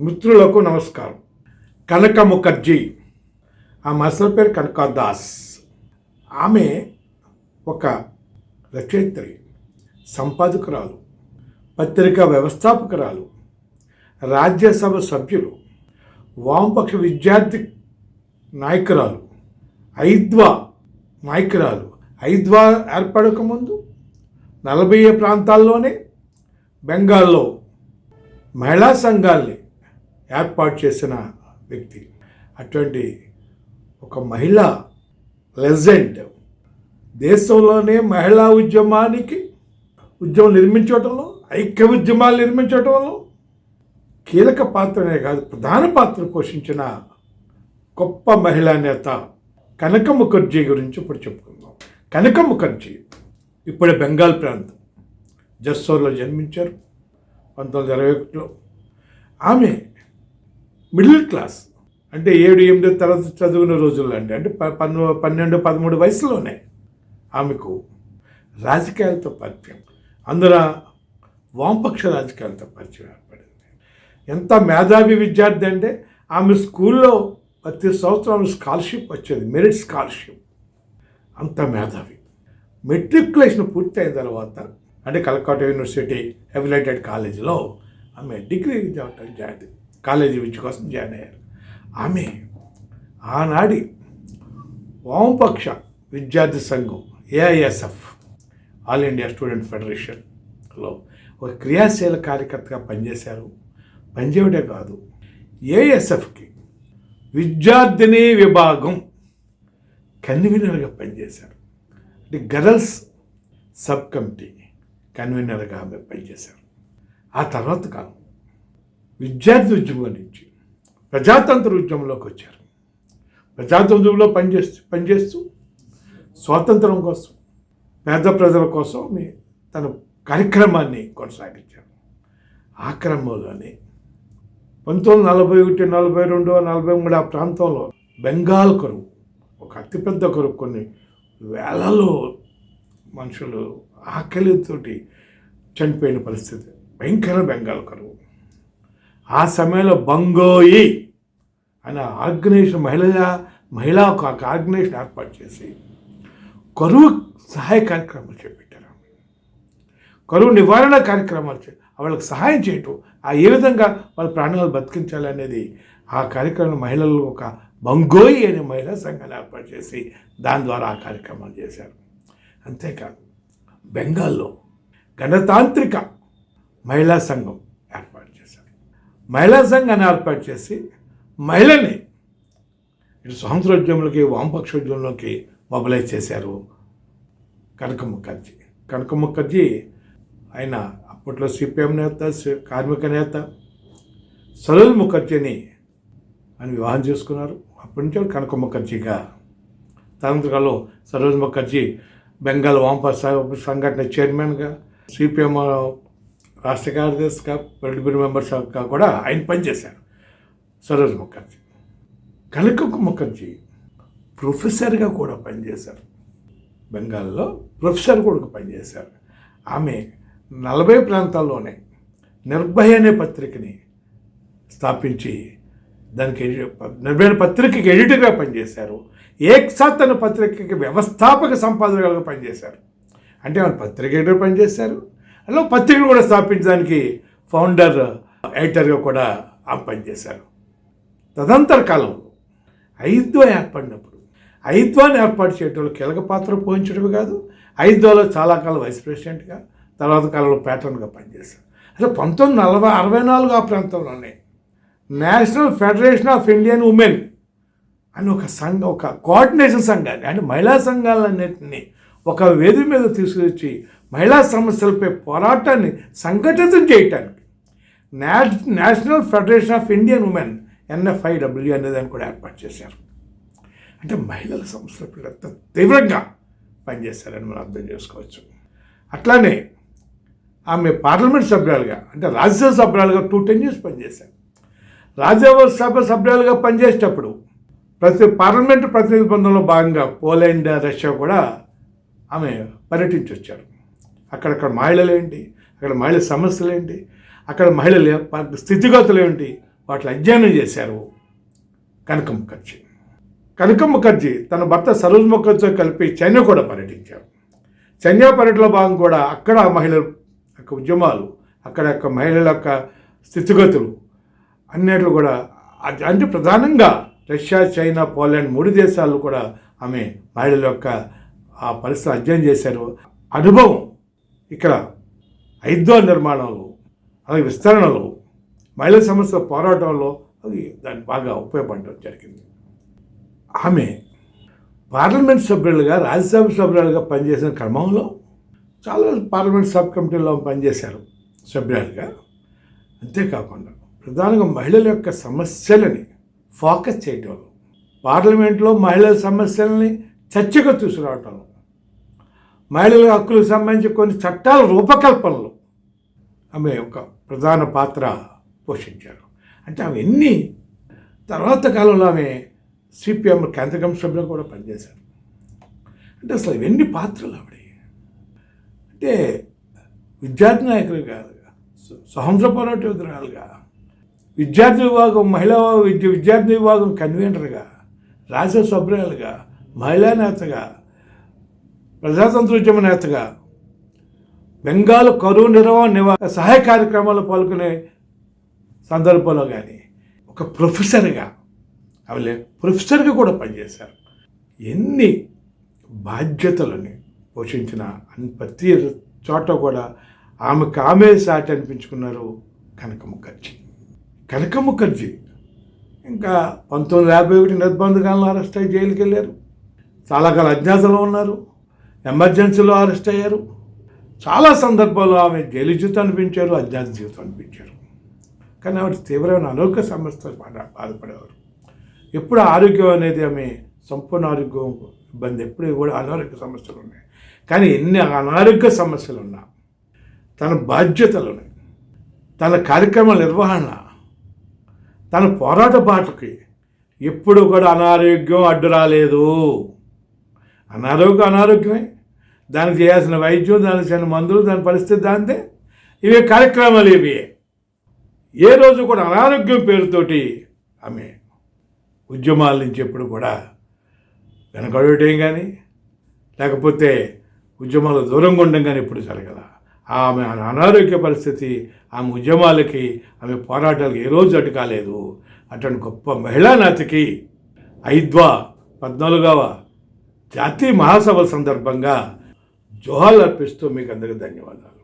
మిత్రులకు నమస్కారం. కనక ముఖర్జీ. ఆమె అసలు పేరు కనక దాస్ ఆమె ఒక రచయిత్రి సంపాదకురాలు పత్రికా వ్యవస్థాపకురాలు రాజ్యసభ సభ్యులు వామపక్ష విద్యార్థి నాయకురాలు ఐద్వా నాయకురాలు. ఐద్వా ఏర్పడక ముందు నలభై ప్రాంతాల్లోనే బెంగాల్లో మహిళా సంఘాల్ని ఏర్పాటు చేసిన వ్యక్తి. అటువంటి ఒక మహిళ లెజెండ్. దేశంలోనే మహిళా ఉద్యమానికి ఉద్యమం నిర్మించడంలో ఐక్య ఉద్యమాలు నిర్మించడంలో కీలక పాత్రనే కాదు ప్రధాన పాత్ర పోషించిన గొప్ప మహిళా నేత కనక ముఖర్జీ గురించి ఇప్పుడు చెప్పుకుందాం. కనక ముఖర్జీ ఇప్పుడే బెంగాల్ ప్రాంతం జస్సోర్లో జన్మించారు. పంతొమ్మిది ఇరవై ఒకటిలో. ఆమె మిడిల్ క్లాస్. అంటే ఏడు ఎనిమిది తరగతి చదివిన రోజుల్లో అండి. అంటే ప- పన్ను పన్నెండు పదమూడు వయసులోనే ఆమెకు రాజకీయాలతో పరిచయం. అందులో వామపక్ష రాజకీయాలతో పరిచయం ఏర్పడింది. ఎంత మేధావి విద్యార్థి అంటే ఆమె స్కూల్లో ప్రతి సంవత్సరం స్కాలర్షిప్ వచ్చేది మెరిట్ స్కాలర్షిప్. అంత మేధావి. మెట్రికులేషన్ పూర్తయిన తర్వాత అంటే కలకత్తా యూనివర్సిటీ ఎఫిలేటెడ్ కాలేజీలో ఆమె డిగ్రీ జాయిన్ కాలేజీ విద్య కోసం జాయిన్ అయ్యారు. ఆమె ఆనాడి వామపక్ష విద్యార్థి సంఘం ఏఐఎస్ఎఫ్ ఆల్ ఇండియా స్టూడెంట్ ఫెడరేషన్లో ఒక క్రియాశీల కార్యకర్తగా పనిచేశారు. పనిచేయడే కాదు ఏఎస్ఎఫ్కి విద్యార్థిని విభాగం కన్వీనర్గా పనిచేశారు. అంటే గర్ల్స్ సబ్ కమిటీ కన్వీనర్గా ఆమె పనిచేశారు. ఆ తర్వాత కాలం విద్యార్థి ఉద్యమం నుంచి ప్రజాతంత్ర ఉద్యమంలోకి వచ్చారు. ప్రజాతంత్రంలో పనిచేస్తూ పనిచేస్తూ స్వాతంత్రం కోసం పేద ప్రజల కోసం తన కార్యక్రమాన్ని కొనసాగించారు. ఆ క్రమంలోనే పంతొమ్మిది నలభై ఒకటి నలభై రెండు నలభై మూడు ఆ ప్రాంతంలో బెంగాల్ కరువు ఒక అతిపెద్ద కరువు కొన్ని వేలలో మనుషులు ఆకలితోటి చనిపోయిన పరిస్థితి. భయంకర బెంగాల్ కరువు ఆ సమయంలో బంగోయి అనే ఆర్గనైజేషన్ మహిళల మహిళా ఒక ఆర్గనైజేషన్ ఏర్పాటు చేసి కరువు సహాయ కార్యక్రమాలు చేపట్టారు. కరువు నివారణ కార్యక్రమాలు వాళ్ళకి సహాయం చేయటం ఆ ఏ విధంగా వాళ్ళ ప్రాణాలు బతికించాలి అనేది ఆ కార్యక్రమం మహిళలు ఒక బంగోయి అనే మహిళా సంఘాన్ని ఏర్పాటు చేసి దాని ద్వారా ఆ కార్యక్రమాలు చేశారు. అంతేకాదు బెంగాల్లో గణతాంత్రిక మహిళా సంఘం మహిళా సంఘాన్ని ఏర్పాటు చేసి మహిళని ఇటు స్వాతంత్రోద్యమంలోకి వామపక్షోద్యమంలోకి మొబలైజ్ చేశారు కనక ముఖర్జీ. కనక ముఖర్జీ ఆయన అప్పట్లో సిపిఎం నేత కార్మిక నేత. సరోజ్ ముఖర్జీని ఆయన వివాహం చేసుకున్నారు. అప్పటి నుంచి కనక ముఖర్జీగా. తదనంతరంలో సరోజ్ ముఖర్జీ బెంగాల్ వామపక్ష సంఘటన చైర్మన్గా సిపిఎం రాష్ట్ర కార్యదర్శిగా పొలిటికల్ మెంబర్స్గా కూడా ఆయన పనిచేశారు. సరోజ్ ముఖర్జీ. కనక ముఖర్జీ ప్రొఫెసర్గా కూడా పనిచేశారు. బెంగాల్లో ప్రొఫెసర్ కూడా పనిచేశారు. ఆమె నలభై ప్రాంతాల్లోనే నిర్భయ అనే పత్రికని స్థాపించి దానికి నిర్భయ పత్రికకి ఎడిటర్గా పనిచేశారు. ఏక్సాత్ అనే పత్రికకి వ్యవస్థాపక సంపాదకులుగా పనిచేశారు. అంటే ఆమె పత్రిక ఎడిటర్ పనిచేశారు. అలా పత్రికలు కూడా స్థాపించడానికి ఫౌండర్ ఎడిటర్గా కూడా ఆమె పనిచేశారు తదంతర కాలంలో ఐద్వా ఏర్పడినప్పుడు ఐద్వాన్ని ఏర్పాటు చేయడంలో కీలక పాత్ర పోషించడమే కాదు ఐద్వాలో చాలా కాలం వైస్ ప్రెసిడెంట్గా తర్వాత కాలంలో ప్యాటర్న్గా పనిచేశారు. అసలు పంతొమ్మిది నలభై అరవై నాలుగు ఆ ప్రాంతంలోనే national federation of Indian women అని ఒక సంఘ ఒక కోఆర్డినేషన్ సంఘాన్ని అంటే మహిళా సంఘాలన్నింటినీ ఒక వేది మీద తీసుకొచ్చి మహిళా సమస్యలపై పోరాటాన్ని సంఘటితం చేయటానికి national federation of Indian women NFIW అనే దాన్ని కూడా ఏర్పాటు చేశారు. అంటే మహిళల సమస్యలపై ఎంత తీవ్రంగా పనిచేశారని మనం అర్థం చేసుకోవచ్చు. అట్లానే ఆమె పార్లమెంట్ సభ్యురాలుగా అంటే రాజ్యసభ సభ్యురాలుగా టూ టెన్ ఇయర్స్ పనిచేశారు. రాజ్యసభ సభ్యురాలుగా పనిచేసేటప్పుడు ప్రతి పార్లమెంటు ప్రతినిధి బృందంలో భాగంగా పోలాండ్ రష్యా కూడా ఆమె పర్యటించి వచ్చారు అక్కడక్కడ మహిళలేంటి అక్కడ మహిళల సమస్యలు ఏంటి అక్కడ మహిళల స్థితిగతులు ఏంటి వాటిని అధ్యయనం చేశారు కనక ముఖర్జీ కనక ముఖర్జీ తన భర్త సరోజ్ ముఖర్జీతో కలిపి చైనా కూడా పర్యటించారు. చైనా పర్యటనలో భాగం కూడా అక్కడ మహిళల యొక్క ఉద్యమాలు అక్కడ యొక్క మహిళల యొక్క స్థితిగతులు అన్నిటిలో కూడా అంటే ప్రధానంగా రష్యా చైనా పోలాండ్ మూడు దేశాలు కూడా ఆమె మహిళల యొక్క ఆ పరిస్థితి అధ్యయనం చేశారు. అనుభవం ఇక్కడ ఐదో నిర్మాణంలో అలాగే విస్తరణలో మహిళల సమస్య పోరాటంలో అది దాన్ని బాగా ఉపయోగపడడం జరిగింది. ఆమె పార్లమెంట్ సభ్యులుగా రాజ్యసభ సభ్యులుగా పనిచేసిన క్రమంలో చాలా పార్లమెంట్ సబ్ కమిటీలో పనిచేశారు సభ్యులుగా అంతేకాకుండా ప్రధానంగా మహిళల యొక్క సమస్యలని ఫోకస్ చేయటంలో పార్లమెంట్లో మహిళల సమస్యలని చర్చగా తీసుకురావటంలో మహిళల హక్కులకు సంబంధించి కొన్ని చట్టాల రూపకల్పనలో ఆమె ఒక ప్రధాన పాత్ర పోషించారు. అంటే ఆమె ఎన్ని తర్వాత కాలంలో ఆమె సిపిఎం కేంద్ర కమిషన్లో సభ్యులు కూడా పనిచేశారు. అంటే అసలు ఇవన్నీ పాత్రలు ఆవిడ? అంటే విద్యార్థి నాయకులుగా స్వతంత్ర పోరాట యోధురాలుగా విద్యార్థి విభాగం మహిళా విద్య విద్యార్థి విభాగం కన్వీనర్గా రాజ సభ్యురాలుగా మహిళా నేతగా ప్రజాతంత్ర ఉద్యమ నేతగా బెంగాల్ కరువు నిర్వహణ నివా సహాయ కార్యక్రమాల్లో పాల్గొనే సందర్భంలో కానీ ఒక ప్రొఫెసర్గా అవలే ప్రొఫెసర్గా కూడా పనిచేశారు. ఎన్ని బాధ్యతలని పోషించిన ప్రతి చోట కూడా ఆమెకు ఆమె సాటి అనిపించుకున్నారు కనక ముఖర్జీ. కనక ముఖర్జీ ఇంకా పంతొమ్మిది యాభై ఒకటి నిర్బంధకాలను అరెస్ట్ అయ్యి జైలుకి వెళ్ళారు చాలా కాలం అజ్ఞాతంలో ఉన్నారు. ఎమర్జెన్సీలో అరెస్ట్ అయ్యారు. చాలా సందర్భాల్లో ఆమె జైలు జీవితం అనిపించారు అజ్ఞాత జీవితం అనిపించారు. కానీ ఆవిడ తీవ్రమైన అనారోగ్య సమస్యతో బాధపడేవారు. ఎప్పుడు ఆరోగ్యం అనేది ఆమె సంపూర్ణ ఆరోగ్యం ఇబ్బంది ఎప్పుడు కూడా అనారోగ్య సమస్యలు ఉన్నాయి. కానీ ఎన్ని అనారోగ్య సమస్యలు ఉన్నా తన బాధ్యతలు తన కార్యక్రమ నిర్వహణ తన పోరాట బాటకి ఎప్పుడు కూడా అనారోగ్యం అడ్డు రాలేదు. అనారోగ్యం అనారోగ్యమే. దానికి చేయాల్సిన వైద్యం దానికి చేసిన మందులు దాని పరిస్థితి దాంతే. ఇవే కార్యక్రమాలు ఇవి. ఏ రోజు కూడా అనారోగ్యం పేరుతోటి ఆమె ఉద్యమాల నుంచి ఎప్పుడు కూడా వెనకడటం కానీ లేకపోతే ఉద్యమాలు దూరంగా ఉండడం కానీ ఎప్పుడు జరగల. ఆమె అనారోగ్య పరిస్థితి ఆమె ఉద్యమాలకి ఆమె పోరాటాలకు ఏ రోజు అటు కాలేదు. అటువంటి గొప్ప మహిళా నాతికి ఐద్వా పద్నాలుగవ జాతీయ మహాసభల సందర్భంగా జోహాలు అర్పిస్తూ మీకు అందరికీ ధన్యవాదాలు.